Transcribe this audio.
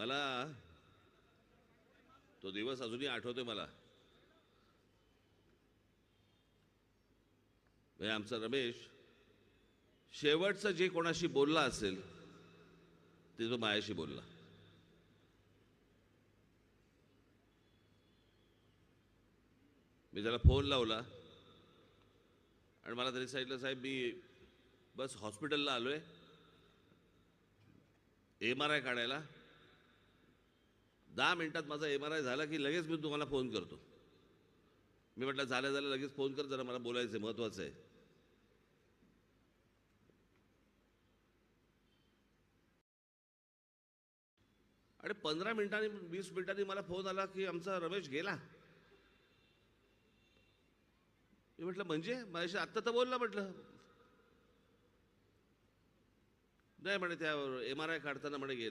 मला तो दिवस अजूनही आठवतोय मला. आमचा रमेश शेवटचं जे कोणाशी बोलला असेल ते तो मायाशी बोलला. मी त्याला फोन लावला आणि मला तरी सांगितलं साहेब मी बस हॉस्पिटलला आलोय. एम आर आय काढायला. दहा मिनिटात माझा एम आर आय झाला की लगेच मी तुम्हाला फोन करतो. मी म्हटलं झालं झालं लगेच फोन कर जरा मला बोलायचं आहे महत्वाचं आहे. आणि पंधरा मिनिटांनी वीस मिनिटांनी मला फोन आला की आमचा रमेश गेला. मी म्हटलं म्हणजे? माझ्याशी आत्ता तर बोलला म्हटलं. नाही म्हणे त्या एम आर आय काढताना म्हणे गेला.